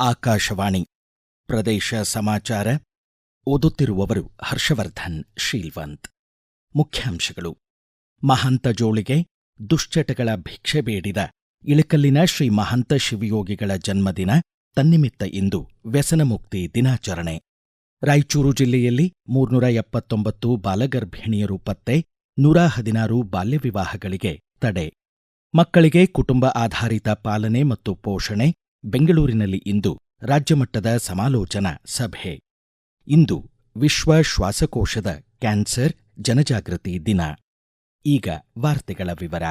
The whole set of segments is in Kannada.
ಆಕಾಶವಾಣಿ. ಪ್ರದೇಶ ಸಮಾಚಾರ. ಓದುತ್ತಿರುವವರು ಹರ್ಷವರ್ಧನ್ ಶೀಲ್ವಂತ್ ಮುಖ್ಯಾಂಶಗಳು. ಮಹಂತ ಜೋಳಿಗೆ ದುಶ್ಚಟಗಳ ಭಿಕ್ಷೆ ಬೇಡಿದ ಇಳಕಲ್ಲಿನ ಶ್ರೀ ಮಹಂತ ಶಿವಯೋಗಿಗಳ ಜನ್ಮದಿನ ತನ್ನಿಮಿತ್ತ ಇಂದು ವ್ಯಸನಮುಕ್ತಿ ದಿನಾಚರಣೆ. ರಾಯಚೂರು ಜಿಲ್ಲೆಯಲ್ಲಿ ಮೂರ್ನೂರ ಎಪ್ಪತ್ತೊಂಬತ್ತು ಬಾಲಗರ್ಭಿಣಿಯರು ಪತ್ತೆ, ನೂರ ಹದಿನಾರು ಬಾಲ್ಯವಿವಾಹಗಳಿಗೆ ತಡೆ. ಮಕ್ಕಳಿಗೆ ಕುಟುಂಬ ಆಧಾರಿತ ಪಾಲನೆ ಮತ್ತು ಪೋಷಣೆ ಬೆಂಗಳೂರಿನಲ್ಲಿ ಇಂದು ರಾಜ್ಯಮಟ್ಟದ ಸಮಾಲೋಚನಾ ಸಭೆ. ಇಂದು ವಿಶ್ವ ಶ್ವಾಸಕೋಶದ ಕ್ಯಾನ್ಸರ್ ಜನಜಾಗೃತಿ ದಿನ. ಈಗ ವಾರ್ತೆಗಳ ವಿವರ.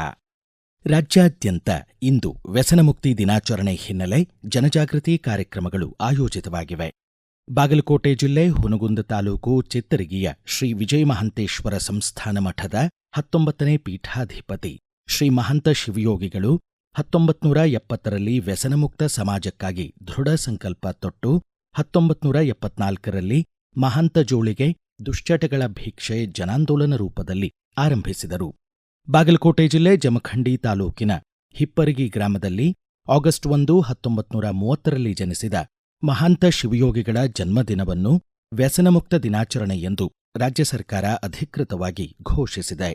ರಾಜ್ಯಾದ್ಯಂತ ಇಂದು ವ್ಯಸನಮುಕ್ತಿ ದಿನಾಚರಣೆ ಹಿನ್ನೆಲೆ ಜನಜಾಗೃತಿ ಕಾರ್ಯಕ್ರಮಗಳು ಆಯೋಜಿತವಾಗಿವೆ. ಬಾಗಲಕೋಟೆ ಜಿಲ್ಲೆ ಹುನಗುಂದ ತಾಲೂಕು ಚಿತ್ತರಿಗಿಯ ಶ್ರೀ ವಿಜಯ ಮಹಂತೇಶ್ವರ ಸಂಸ್ಥಾನ ಮಠದ ಹತ್ತೊಂಬತ್ತನೇ ಪೀಠಾಧಿಪತಿ ಶ್ರೀ ಮಹಂತ ಶಿವಯೋಗಿಗಳು ಹತ್ತೊಂಬತ್ನೂರ ಎಪ್ಪತ್ತರಲ್ಲಿ ವ್ಯಸನಮುಕ್ತ ಸಮಾಜಕ್ಕಾಗಿ ದೃಢ ಸಂಕಲ್ಪ ತೊಟ್ಟು ಹತ್ತೊಂಬತ್ನೂರ ಎಪ್ಪತ್ನಾಲ್ಕರಲ್ಲಿ ಮಹಾಂತ ಜೋಳಿಗೆ ದುಶ್ಚಟಗಳ ಭಿಕ್ಷೆ ಜನಾಂದೋಲನ ರೂಪದಲ್ಲಿ ಆರಂಭಿಸಿದರು. ಬಾಗಲಕೋಟೆ ಜಿಲ್ಲೆ ಜಮಖಂಡಿ ತಾಲೂಕಿನ ಹಿಪ್ಪರಗಿ ಗ್ರಾಮದಲ್ಲಿ ಆಗಸ್ಟ್ ಒಂದು ಹತ್ತೊಂಬತ್ನೂರ ಮೂವತ್ತರಲ್ಲಿ ಜನಿಸಿದ ಮಹಾಂತ ಶಿವಯೋಗಿಗಳ ಜನ್ಮದಿನವನ್ನು ವ್ಯಸನಮುಕ್ತ ದಿನಾಚರಣೆ ಎಂದು ರಾಜ್ಯ ಸರ್ಕಾರ ಅಧಿಕೃತವಾಗಿ ಘೋಷಿಸಿದೆ.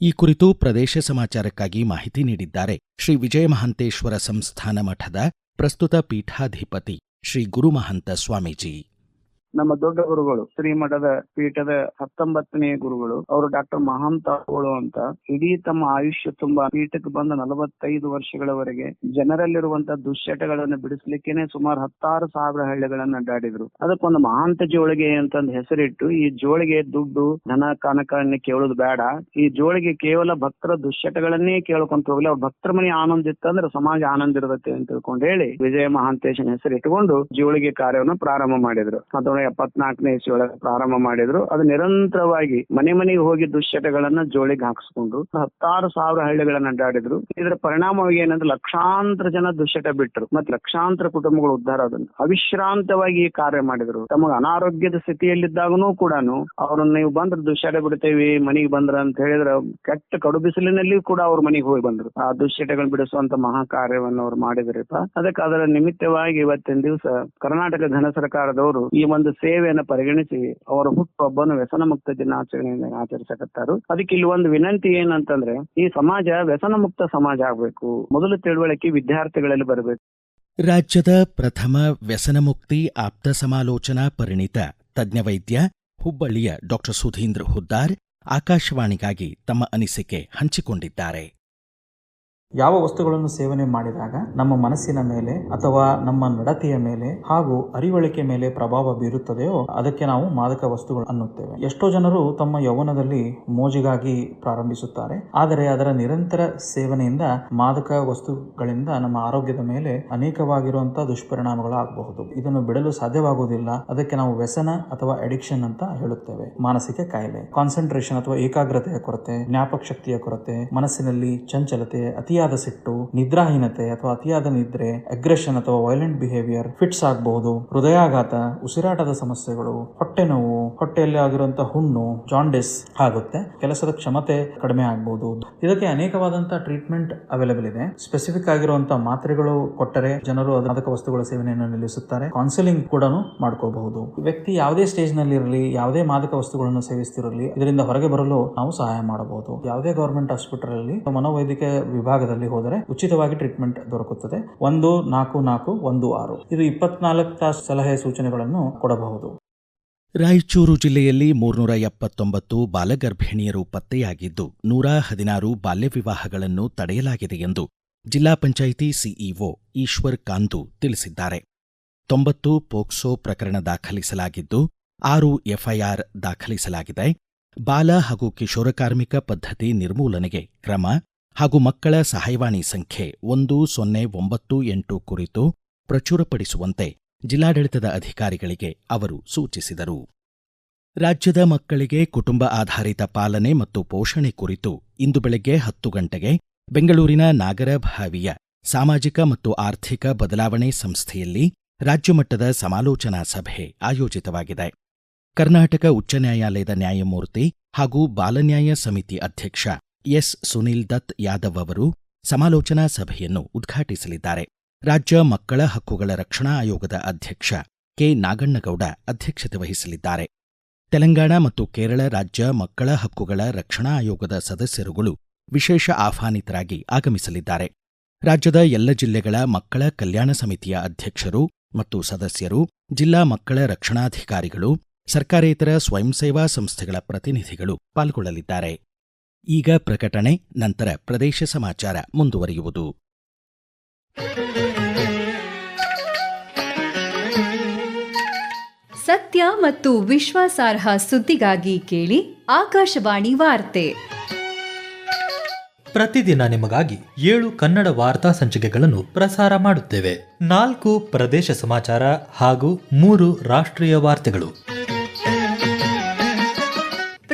ಈ ಕುರಿತು ಪ್ರದೇಶ ಸಮಾಚಾರಕ್ಕಾಗಿ ಮಾಹಿತಿ ನೀಡಿದ್ದಾರೆ ಶ್ರೀ ವಿಜಯ ಮಹಂತೇಶ್ವರ ಸಂಸ್ಥಾನ ಮಠದ ಪ್ರಸ್ತುತ ಪೀಠಾಧಿಪತಿ ಶ್ರೀ ಗುರುಮಹಂತ ಸ್ವಾಮೀಜಿ. ನಮ್ಮ ದೊಡ್ಡ ಗುರುಗಳು, ಶ್ರೀಮಠದ ಪೀಠದ ಹತ್ತೊಂಬತ್ತನೇ ಗುರುಗಳು, ಅವರು ಡಾಕ್ಟರ್ ಮಹಾಂತಗಳು ಅಂತ. ಇಡೀ ತಮ್ಮ ಆಯುಷ್ಯ ತುಂಬಾ ಪೀಠಕ್ಕೆ ಬಂದ ನಲವತ್ತೈದು ವರ್ಷಗಳವರೆಗೆ ಜನರಲ್ಲಿರುವಂತಹ ದುಶ್ಚಟಗಳನ್ನು ಬಿಡಿಸ್ಲಿಕ್ಕೇನೆ ಸುಮಾರು ಹತ್ತಾರು ಸಾವಿರ ಹಳ್ಳಿಗಳನ್ನ ಅಡ್ಡಾಡಿದ್ರು. ಅದಕ್ಕೊಂದು ಮಹಾಂತ ಜೋಳಿಗೆ ಅಂತಂದು ಹೆಸರಿಟ್ಟು, ಈ ಜೋಳಿಗೆ ದುಡ್ಡು, ಧನ ಕಾನಕನ್ನ ಕೇಳೋದು ಬೇಡ. ಈ ಜೋಳಿಗೆ ಕೇವಲ ಭಕ್ತರ ದುಶ್ಚಟಗಳನ್ನೇ ಕೇಳ್ಕೊಂತ ಹೋಗ್ಲಿ, ಅವ್ರ ಭಕ್ತರ ಮನೆ ಆನಂದ ಇತ್ತಂದ್ರೆ ಸಮಾಜ ಆನಂದ ಇರತ್ತೆ ಅಂತ ತಿಳ್ಕೊಂಡು ಹೇಳಿ ವಿಜಯ ಮಹಾಂತೇಶನ ಹೆಸರಿಟ್ಟುಕೊಂಡು ಜೋಳಿಗೆ ಕಾರ್ಯವನ್ನು ಪ್ರಾರಂಭ ಮಾಡಿದ್ರು. ಹತ್ತೊಂಬತ್ತು ಎಪ್ಪತ್ನಾಲ್ಕನೇ ಇಸ್ವಿಯೊಳಗೆ ಪ್ರಾರಂಭ ಮಾಡಿದ್ರು. ಅದು ನಿರಂತರವಾಗಿ ಮನೆ ಮನೆಗೆ ಹೋಗಿ ದುಶ್ಚಟಗಳನ್ನ ಜೋಳಿಗೆ ಹಾಕಿಸ್ಕೊಂಡು ಹತ್ತಾರು ಸಾವಿರ ಹಳ್ಳಿಗಳನ್ನ ಅಡ್ಡಾಡಿದ್ರು. ಇದರ ಪರಿಣಾಮವಾಗಿ ಏನಂದ್ರೆ ಲಕ್ಷಾಂತರ ಜನ ದುಶ್ಚಟ ಬಿಟ್ಟರು ಮತ್ತೆ ಲಕ್ಷಾಂತರ ಕುಟುಂಬಗಳು ಉದ್ಧಾರ ಅದನ್ನು ಅವಿಶ್ರಾಂತವಾಗಿ ಈ ಕಾರ್ಯ ಮಾಡಿದ್ರು. ತಮಗೆ ಅನಾರೋಗ್ಯದ ಸ್ಥಿತಿಯಲ್ಲಿದ್ದಾಗನೂ ಕೂಡ ಅವ್ರನ್ನ ನೀವು ಬಂದ್ರೆ ದುಶ್ಚಟ ಬಿಡ್ತೇವಿ, ಮನೆಗೆ ಬಂದ್ರ ಅಂತ ಹೇಳಿದ್ರೆ ಕೆಟ್ಟ ಕಡು ಬಿಸಿಲಿನಲ್ಲಿ ಕೂಡ ಅವ್ರ ಮನೆಗೆ ಹೋಗಿ ಬಂದ್ರು. ಆ ದುಶ್ಚಟಗಳು ಬಿಡಿಸುವಂತ ಮಹಾ ಕಾರ್ಯವನ್ನು ಅವ್ರು ಮಾಡಿದ್ರಪ್ಪ. ಅದಕ್ಕೆ ಅದರ ನಿಮಿತ್ತವಾಗಿ ಇವತ್ತಿನ ದಿವಸ ಕರ್ನಾಟಕ ಘನ ಸರ್ಕಾರದವರು ಈ ಒಂದು ಸೇವೆಯನ್ನು ಪರಿಗಣಿಸಿ ಅವರ ಹುಟ್ಟುಹಬ್ಬನ್ನು ವ್ಯಸನ ಮುಕ್ತ ದಿನಾಚರಣೆಯಿಂದ ಆಚರಿಸಕತ್ತಾರು. ಅದಕ್ಕೆ ಇಲ್ಲಿ ಒಂದು ವಿನಂತಿ ಏನಂತಂದ್ರೆ, ಈ ಸಮಾಜ ವ್ಯಸನ ಮುಕ್ತ ಸಮಾಜ ಆಗ್ಬೇಕು. ಮೊದಲು ತಿಳುವಳಿಕೆ ವಿದ್ಯಾರ್ಥಿಗಳಲ್ಲಿ ಬರಬೇಕು. ರಾಜ್ಯದ ಪ್ರಥಮ ವ್ಯಸನಮುಕ್ತಿ ಆಪ್ತ ಸಮಾಲೋಚನಾ ಪರಿಣಿತ ತಜ್ಞ ವೈದ್ಯ ಹುಬ್ಬಳ್ಳಿಯ ಡಾಕ್ಟರ್ ಸುಧೀಂದ್ರ ಹುದ್ದಾರ್ ಆಕಾಶವಾಣಿಗಾಗಿ ತಮ್ಮ ಅನಿಸಿಕೆ ಹಂಚಿಕೊಂಡಿದ್ದಾರೆ. ಯಾವ ವಸ್ತುಗಳನ್ನು ಸೇವನೆ ಮಾಡಿದಾಗ ನಮ್ಮ ಮನಸ್ಸಿನ ಮೇಲೆ ಅಥವಾ ನಮ್ಮ ನಡತೆಯ ಮೇಲೆ ಹಾಗೂ ಅರಿವಳಿಕೆ ಮೇಲೆ ಪ್ರಭಾವ ಬೀರುತ್ತದೆಯೋ ಅದಕ್ಕೆ ನಾವು ಮಾದಕ ವಸ್ತುಗಳು ಅನ್ನುತ್ತೇವೆ. ಎಷ್ಟೋ ಜನರು ತಮ್ಮ ಯೌವನದಲ್ಲಿ ಮೋಜಿಗಾಗಿ ಪ್ರಾರಂಭಿಸುತ್ತಾರೆ. ಆದರೆ ಅದರ ನಿರಂತರ ಸೇವನೆಯಿಂದ ಮಾದಕ ವಸ್ತುಗಳಿಂದ ನಮ್ಮ ಆರೋಗ್ಯದ ಮೇಲೆ ಅನೇಕವಾಗಿರುವಂತಹ ದುಷ್ಪರಿಣಾಮಗಳು ಆಗಬಹುದು ಇದನ್ನು ಬಿಡಲು ಸಾಧ್ಯವಾಗುವುದಿಲ್ಲ. ಅದಕ್ಕೆ ನಾವು ವ್ಯಸನ ಅಥವಾ ಅಡಿಕ್ಷನ್ ಅಂತ ಹೇಳುತ್ತೇವೆ. ಮಾನಸಿಕ ಕಾಯಿಲೆ ಕಾನ್ಸಂಟ್ರೇಷನ್ ಅಥವಾ ಏಕಾಗ್ರತೆಯ ಕೊರತೆ ಜ್ಞಾಪಕ ಶಕ್ತಿಯ ಕೊರತೆ, ಮನಸ್ಸಿನಲ್ಲಿ ಚಂಚಲತೆ ಅತಿಯಾದ ಸಿಟ್ಟು, ನಿದ್ರಾಹೀನತೆ ಅಥವಾ ಅತಿಯಾದ ನಿದ್ರೆ ಅಗ್ರೆಷನ್ ಅಥವಾ ವೈಲೆಂಟ್ ಬಿಹೇವಿಯರ್ ಫಿಟ್ಸ್ ಆಗಬಹುದು. ಹೃದಯಾಘಾತ, ಉಸಿರಾಟದ ಸಮಸ್ಯೆಗಳು, ಹೊಟ್ಟೆ ನೋವು, ಹೊಟ್ಟೆಯಲ್ಲಿ ಆಗಿರುವಂತಹ ಹುಣ್ಣು ಜಾಂಡಿಸ್ ಆಗುತ್ತೆ. ಕೆಲಸದ ಕ್ಷಮತೆ ಕಡಿಮೆ ಆಗಬಹುದು. ಇದಕ್ಕೆ ಅನೇಕವಾದಂತಹ ಟ್ರೀಟ್ಮೆಂಟ್ ಅವೈಲೇಬಲ್ ಇದೆ. ಸ್ಪೆಸಿಫಿಕ್ ಆಗಿರುವಂತಹ ಮಾತ್ರೆಗಳು ಕೊಟ್ಟರೆ ಜನರು ಮಾದಕ ವಸ್ತುಗಳ ಸೇವನೆಯನ್ನು ನಿಲ್ಲಿಸುತ್ತಾರೆ. ಕೌನ್ಸಿಲಿಂಗ್ ಕೂಡ ಮಾಡ್ಕೋಬಹುದು. ವ್ಯಕ್ತಿ ಯಾವುದೇ ಸ್ಟೇಜ್ನಲ್ಲಿ ಇರಲಿ ಯಾವುದೇ ಮಾದಕ ವಸ್ತುಗಳನ್ನು ಸೇವಿಸ್ತಿರಲಿ, ಇದರಿಂದ ಹೊರಗೆ ಬರಲು ನಾವು ಸಹಾಯ ಮಾಡಬಹುದು. ಯಾವುದೇ ಗವರ್ಮೆಂಟ್ ಹಾಸ್ಪಿಟಲ್ ಅಲ್ಲಿ ಮನೋವೈದ್ಯಕೀಯ ವಿಭಾಗದಲ್ಲಿ ಹೋದರೆ ಉಚಿತವಾಗಿ ಟ್ರೀಟ್ಮೆಂಟ್ ದೊರಕುತ್ತದೆ. ಒಂದು, ನಾಲ್ಕು ನಾಲ್ಕು, ಒಂದು, ಆರು. ಇದು ಇಪ್ಪತ್ನಾಲ್ಕು ತಾಸು ಸಲಹೆ ಸೂಚನೆಗಳನ್ನು ಕೊಡಬಹುದು. ರಾಯಚೂರು ಜಿಲ್ಲೆಯಲ್ಲಿ ಮೂರ್ನೂರ ಎಪ್ಪತ್ತೊಂಬತ್ತು ಬಾಲಗರ್ಭಿಣಿಯರು ಪತ್ತೆಯಾಗಿದ್ದು, ನೂರ ಹದಿನಾರು ಬಾಲ್ಯ ವಿವಾಹಗಳನ್ನು ತಡೆಯಲಾಗಿದೆ ಎಂದು ಜಿಲ್ಲಾ ಪಂಚಾಯಿತಿ ಸಿಇಒ ಈಶ್ವರ್ ಕಾಂತು ತಿಳಿಸಿದ್ದಾರೆ. ತೊಂಬತ್ತು ಪೋಕ್ಸೋ ಪ್ರಕರಣ ದಾಖಲಿಸಲಾಗಿದ್ದು, ಆರು ಎಫ್ಐಆರ್ ದಾಖಲಿಸಲಾಗಿದೆ. ಬಾಲ ಹಾಗೂ ಕಿಶೋರ ಕಾರ್ಮಿಕ ಪದ್ಧತಿ ನಿರ್ಮೂಲನೆಗೆ ಕ್ರಮ ಹಾಗೂ ಮಕ್ಕಳ ಸಹಾಯವಾಣಿ ಸಂಖ್ಯೆ ಒಂದು ಸೊನ್ನೆ ಒಂಬತ್ತು ಎಂಟು ಕುರಿತು ಪ್ರಚುರಪಡಿಸುವಂತೆ ಜಿಲ್ಲಾಡಳಿತದ ಅಧಿಕಾರಿಗಳಿಗೆ ಅವರು ಸೂಚಿಸಿದರು. ರಾಜ್ಯದ ಮಕ್ಕಳಿಗೆ ಕುಟುಂಬ ಆಧಾರಿತ ಪಾಲನೆ ಮತ್ತು ಪೋಷಣೆ ಕುರಿತು ಇಂದು ಬೆಳಗ್ಗೆ ಹತ್ತು ಗಂಟೆಗೆ ಬೆಂಗಳೂರಿನ ನಾಗರಭಾವಿಯ ಸಾಮಾಜಿಕ ಮತ್ತು ಆರ್ಥಿಕ ಬದಲಾವಣೆ ಸಂಸ್ಥೆಯಲ್ಲಿ ರಾಜ್ಯಮಟ್ಟದ ಸಮಾಲೋಚನಾ ಸಭೆ ಆಯೋಜಿತವಾಗಿದೆ. ಕರ್ನಾಟಕ ಉಚ್ಚ ನ್ಯಾಯಾಲಯದ ನ್ಯಾಯಮೂರ್ತಿ ಹಾಗೂ ಬಾಲನ್ಯಾಯ ಸಮಿತಿ ಅಧ್ಯಕ್ಷ ಎಸ್ ಸುನಿಲ್ ದತ್ ಯಾದವ್ ಅವರು ಸಮಾಲೋಚನಾ ಸಭೆಯನ್ನು ಉದ್ಘಾಟಿಸಲಿದ್ದಾರೆ. ರಾಜ್ಯ ಮಕ್ಕಳ ಹಕ್ಕುಗಳ ರಕ್ಷಣಾ ಆಯೋಗದ ಅಧ್ಯಕ್ಷ ಕೆ. ನಾಗಣ್ಣಗೌಡ ಅಧ್ಯಕ್ಷತೆ ವಹಿಸಲಿದ್ದಾರೆ. ತೆಲಂಗಾಣ ಮತ್ತು ಕೇರಳ ರಾಜ್ಯ ಮಕ್ಕಳ ಹಕ್ಕುಗಳ ರಕ್ಷಣಾ ಆಯೋಗದ ಸದಸ್ಯರುಗಳು ವಿಶೇಷ ಆಹ್ವಾನಿತರಾಗಿ ಆಗಮಿಸಲಿದ್ದಾರೆ. ರಾಜ್ಯದ ಎಲ್ಲ ಜಿಲ್ಲೆಗಳ ಮಕ್ಕಳ ಕಲ್ಯಾಣ ಸಮಿತಿಯ ಅಧ್ಯಕ್ಷರು ಮತ್ತು ಸದಸ್ಯರು, ಜಿಲ್ಲಾ ಮಕ್ಕಳ ರಕ್ಷಣಾಧಿಕಾರಿಗಳು, ಸರ್ಕಾರೇತರ ಸ್ವಯಂ ಸೇವಾ ಸಂಸ್ಥೆಗಳ ಪ್ರತಿನಿಧಿಗಳು ಪಾಲ್ಗೊಳ್ಳಲಿದ್ದಾರೆ. ಈಗ ಪ್ರಕಟಣೆ ನಂತರ ಪ್ರದೇಶ ಸಮಾಚಾರ ಮುಂದುವರಿಯುವುದು. ಸತ್ಯ ಮತ್ತು ವಿಶ್ವಾಸಾರ್ಹ ಸುದ್ದಿಗಾಗಿ ಕೇಳಿ ಆಕಾಶವಾಣಿ ವಾರ್ತೆ. ಪ್ರತಿದಿನ ನಿಮಗಾಗಿ ಏಳು ಕನ್ನಡ ವಾರ್ತಾ ಸಂಚಿಕೆಗಳನ್ನು ಪ್ರಸಾರ ಮಾಡುತ್ತೇವೆ. ನಾಲ್ಕು ಪ್ರದೇಶ ಸಮಾಚಾರ ಹಾಗೂ ಮೂರು ರಾಷ್ಟ್ರೀಯ ವಾರ್ತೆಗಳು.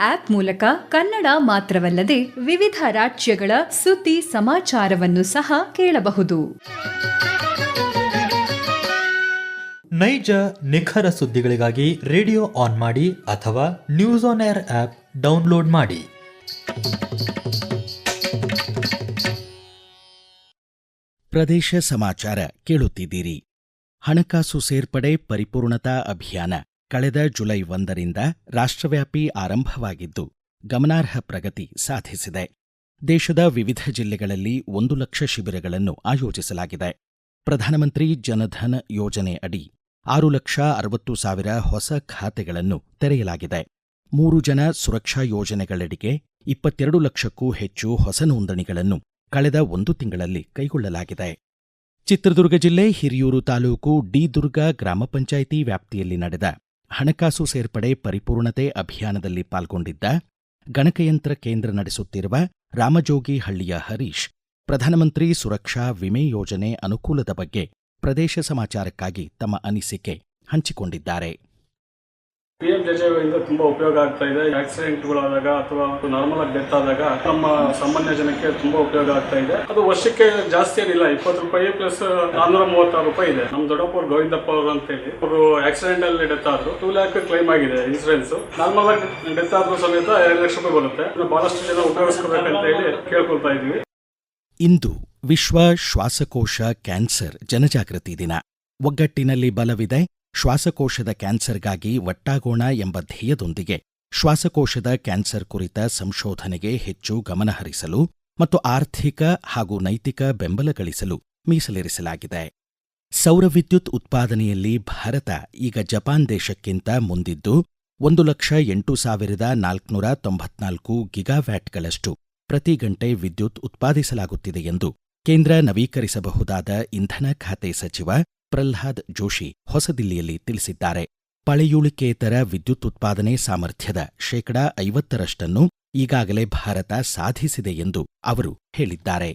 ಆಪ್ ಮೂಲಕ ಕನ್ನಡ ಮಾತ್ರವಲ್ಲದೆ ವಿವಿಧ ರಾಜ್ಯಗಳ ಸುದ್ದಿ ಸಮಾಚಾರವನ್ನು ಸಹ ಕೇಳಬಹುದು. ನೈಜ ನಿಖರ ಸುದ್ದಿಗಳಿಗಾಗಿ ರೇಡಿಯೋ ಆನ್ ಮಾಡಿ ಅಥವಾ news on air app download ಮಾಡಿ. ಪ್ರದೇಶ ಸಮಾಚಾರ ಕೇಳುತ್ತಿದ್ದೀರಿ. ಹಣಕಾಸು ಸೇರ್ಪಡೆ ಪರಿಪೂರ್ಣತಾ ಅಭಿಯಾನ. ಕಳೆದ ಜುಲೈ ಒಂದರಿಂದ ರಾಷ್ಟ್ರವ್ಯಾಪಿ ಆರಂಭವಾಗಿದ್ದು ಗಮನಾರ್ಹ ಪ್ರಗತಿ ಸಾಧಿಸಿದೆ. ದೇಶದ ವಿವಿಧ ಜಿಲ್ಲೆಗಳಲ್ಲಿ ಒಂದು ಲಕ್ಷ ಶಿಬಿರಗಳನ್ನು ಆಯೋಜಿಸಲಾಗಿದೆ. ಪ್ರಧಾನಮಂತ್ರಿ ಜನಧನ್ ಯೋಜನೆ ಅಡಿ ಆರು ಲಕ್ಷ ಅರವತ್ತು ಸಾವಿರ ಹೊಸ ಖಾತೆಗಳನ್ನು ತೆರೆಯಲಾಗಿದೆ. ಮೂರು ಜನ ಸುರಕ್ಷಾ ಯೋಜನೆಗಳಡಿಗೆ ಇಪ್ಪತ್ತೆರಡು ಲಕ್ಷಕ್ಕೂ ಹೆಚ್ಚು ಹೊಸ ನೋಂದಣಿಗಳನ್ನು ಕಳೆದ ಒಂದು ತಿಂಗಳಲ್ಲಿ ಕೈಗೊಳ್ಳಲಾಗಿದೆ. ಚಿತ್ರದುರ್ಗ ಜಿಲ್ಲೆ ಹಿರಿಯೂರು ತಾಲೂಕು ಡಿ ದುರ್ಗ ಗ್ರಾಮ ಪಂಚಾಯಿತಿ ವ್ಯಾಪ್ತಿಯಲ್ಲಿ ನಡೆದ ಹಣಕಾಸು ಸೇರ್ಪಡೆ ಪರಿಪೂರ್ಣತೆ ಅಭಿಯಾನದಲ್ಲಿ ಪಾಲ್ಗೊಂಡಿದ್ದ ಗಣಕಯಂತ್ರ ಕೇಂದ್ರ ನಡೆಸುತ್ತಿರುವ ರಾಮಜೋಗಿ ಹಳ್ಳಿಯ ಹರೀಶ್, ಪ್ರಧಾನಮಂತ್ರಿ ಸುರಕ್ಷಾ ವಿಮೆ ಯೋಜನೆ ಅನುಕೂಲದ ಬಗ್ಗೆ ಪ್ರದೇಶ ಸಮಾಚಾರಕ್ಕಾಗಿ ತಮ್ಮ ಅನಿಸಿಕೆ ಹಂಚಿಕೊಂಡಿದ್ದಾರೆ. ಪಿ ತುಂಬಾ ಉಪಯೋಗ ಆಗ್ತಾ ಇದೆ. ಆಕ್ಸಿಡೆಂಟ್ಗಳಾದಾಗ ಅಥವಾ ನಾರ್ಮಲ್ ಆಗಿ ಡೆತ್ ಆದಾಗ ನಮ್ಮ ಸಾಮಾನ್ಯ ಜನಕ್ಕೆ ತುಂಬಾ ಉಪಯೋಗ ಆಗ್ತಾ ಇದೆ. ಅದು ವರ್ಷಕ್ಕೆ ಜಾಸ್ತಿ ಏನಿಲ್ಲ, ಇಪ್ಪತ್ತು ರೂಪಾಯಿ ಪ್ಲಸ್ ನಾನ್ನೂರ ಮೂವತ್ತಾರು ರೂಪಾಯಿ ಇದೆ. ನಮ್ಮ ದೊಡ್ಡಪ್ಪ ಅವ್ರು ಗೋವಿಂದಪ್ಪ ಅವರು ಅಂತ ಹೇಳಿ ಅವರು ಆಕ್ಸಿಡೆಂಟ್ ಅಲ್ಲಿ ಡೆತ್ ಆದ್ರು ಟೂ ಲ್ಯಾಕ್ ಕ್ಲೈಮ್ ಆಗಿದೆ ಇನ್ಸೂರೆನ್ಸ್ ನಾರ್ಮಲ್ ಆಗಿ ಡೆತ್ ಆದ್ರೂ ಸಮೇತ ಎರಡು ಲಕ್ಷ ರೂಪಾಯಿ ಬರುತ್ತೆ. ಬಹಳಷ್ಟು ಜನ ಉಪಯೋಗಿಸ್ಕೋಬೇಕಂತ ಹೇಳಿ ಕೇಳ್ಕೊಳ್ತಾ ಇದೀವಿ ಇಂದು ವಿಶ್ವ ಶ್ವಾಸಕೋಶ ಕ್ಯಾನ್ಸರ್ ಜನಜಾಗೃತಿ ದಿನ. ಒಗ್ಗಟ್ಟಿನಲ್ಲಿ ಬಲವಿದೆ ಶ್ವಾಸಕೋಶದ ಕ್ಯಾನ್ಸರ್ಗಾಗಿ ಒಟ್ಟಾಗೋಣ ಎಂಬ ಧ್ಯೇಯದೊಂದಿಗೆ ಶ್ವಾಸಕೋಶದ ಕ್ಯಾನ್ಸರ್ ಕುರಿತ ಸಂಶೋಧನೆಗೆ ಹೆಚ್ಚು ಗಮನಹರಿಸಲು ಮತ್ತು ಆರ್ಥಿಕ ಹಾಗೂ ನೈತಿಕ ಬೆಂಬಲ ಗಳಿಸಲು ಮೀಸಲಿರಿಸಲಾಗಿದೆ. ಸೌರ ವಿದ್ಯುತ್ ಉತ್ಪಾದನೆಯಲ್ಲಿ ಭಾರತ ಈಗ ಜಪಾನ್ ದೇಶಕ್ಕಿಂತ ಮುಂದಿದ್ದು ಒಂದು ಲಕ್ಷ ಎಂಟು ಸಾವಿರದ ನಾಲ್ಕುನೂರ ತೊಂಬತ್ನಾಲ್ಕು ಗಿಗಾವ್ಯಾಟ್ಗಳಷ್ಟು ಪ್ರತಿ ಗಂಟೆ ವಿದ್ಯುತ್ ಉತ್ಪಾದಿಸಲಾಗುತ್ತಿದೆ ಎಂದು ಕೇಂದ್ರ ನವೀಕರಿಸಬಹುದಾದ ಇಂಧನ ಖಾತೆ ಸಚಿವ ಪ್ರಹ್ಲಾದ್ ಜೋಶಿ ಹೊಸದಿಲ್ಲಿಯಲ್ಲಿ ತಿಳಿಸಿದ್ದಾರೆ. ಪಳೆಯುಳಿಕೇತರ ವಿದ್ಯುತ್ ಉತ್ಪಾದನೆ ಸಾಮರ್ಥ್ಯದ ಶೇಕಡಾ ಐವತ್ತರಷ್ಟನ್ನು ಈಗಾಗಲೇ ಭಾರತ ಸಾಧಿಸಿದೆ ಎಂದು ಅವರು ಹೇಳಿದ್ದಾರೆ.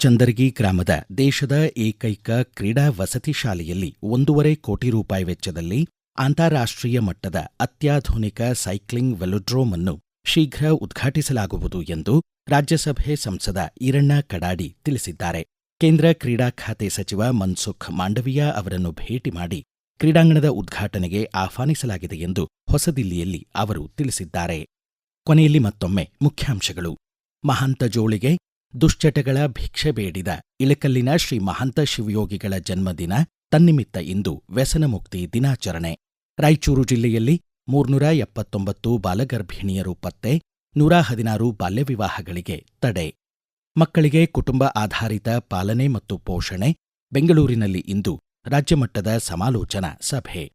ಚಂದರ್ಗಿ ಗ್ರಾಮದ ದೇಶದ ಏಕೈಕ ಕ್ರೀಡಾ ವಸತಿ ಶಾಲೆಯಲ್ಲಿ ಒಂದೂವರೆ ಕೋಟಿ ರೂಪಾಯಿ ವೆಚ್ಚದಲ್ಲಿ ಅಂತಾರಾಷ್ಟ್ರೀಯ ಮಟ್ಟದ ಅತ್ಯಾಧುನಿಕ ಸೈಕ್ಲಿಂಗ್ ವೆಲೋಡ್ರೋಮ್ ಅನ್ನು ಶೀಘ್ರ ಉದ್ಘಾಟಿಸಲಾಗುವುದು ಎಂದು ರಾಜ್ಯಸಭೆ ಸಂಸದ ಈರಣ್ಣ ಕಡಾಡಿ ತಿಳಿಸಿದ್ದಾರೆ. ಕೇಂದ್ರ ಕ್ರೀಡಾ ಖಾತೆ ಸಚಿವ ಮನ್ಸುಖ್ ಮಾಂಡವಿಯಾ ಅವರನ್ನು ಭೇಟಿ ಮಾಡಿ ಕ್ರೀಡಾಂಗಣದ ಉದ್ಘಾಟನೆಗೆ ಆಹ್ವಾನಿಸಲಾಗಿದೆ ಎಂದು ಹೊಸದಿಲ್ಲಿಯಲ್ಲಿ ಅವರು ತಿಳಿಸಿದ್ದಾರೆ. ಕೊನೆಯಲ್ಲಿ ಮತ್ತೊಮ್ಮೆ ಮುಖ್ಯಾಂಶಗಳು. ಮಹಾಂತ ಜೋಳಿಗೆ ದುಶ್ಚಟಗಳ ಭಿಕ್ಷೆ ಬೇಡಿದ ಇಳಕಲ್ಲಿನ ಶ್ರೀ ಮಹಾಂತ ಶಿವಯೋಗಿಗಳ ಜನ್ಮದಿನ ತನ್ನಿಮಿತ್ತ ಇಂದು ವ್ಯಸನಮುಕ್ತಿ ದಿನಾಚರಣೆ. ರಾಯಚೂರು ಜಿಲ್ಲೆಯಲ್ಲಿ ಮೂರ್ನೂರ ಎಪ್ಪತ್ತೊಂಬತ್ತು ಬಾಲಗರ್ಭಿಣಿಯರು ಪತ್ತೆ, ನೂರ ಹದಿನಾರು ಬಾಲ್ಯವಿವಾಹಗಳಿಗೆ ತಡೆ. ಮಕ್ಕಳಿಗೆ ಕುಟುಂಬ ಆಧಾರಿತ ಪಾಲನೆ ಮತ್ತು ಪೋಷಣೆ ಬೆಂಗಳೂರಿನಲ್ಲಿ ಇಂದು ರಾಜ್ಯಮಟ್ಟದ ಸಮಾಲೋಚನಾ ಸಭೆ.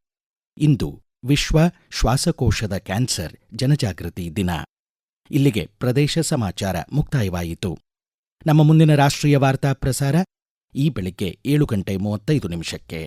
ಇಂದು ವಿಶ್ವ ಶ್ವಾಸಕೋಶದ ಕ್ಯಾನ್ಸರ್ ಜನಜಾಗೃತಿ ದಿನ. ಇಲ್ಲಿಗೆ ಪ್ರದೇಶ ಸಮಾಚಾರ ಮುಕ್ತಾಯವಾಯಿತು. ನಮ್ಮ ಮುಂದಿನ ರಾಷ್ಟ್ರೀಯ ವಾರ್ತಾ ಪ್ರಸಾರ ಈ ಬೆಳಿಗ್ಗೆ ಏಳು ಗಂಟೆ ಮೂವತ್ತೈದು ನಿಮಿಷಕ್ಕೆ.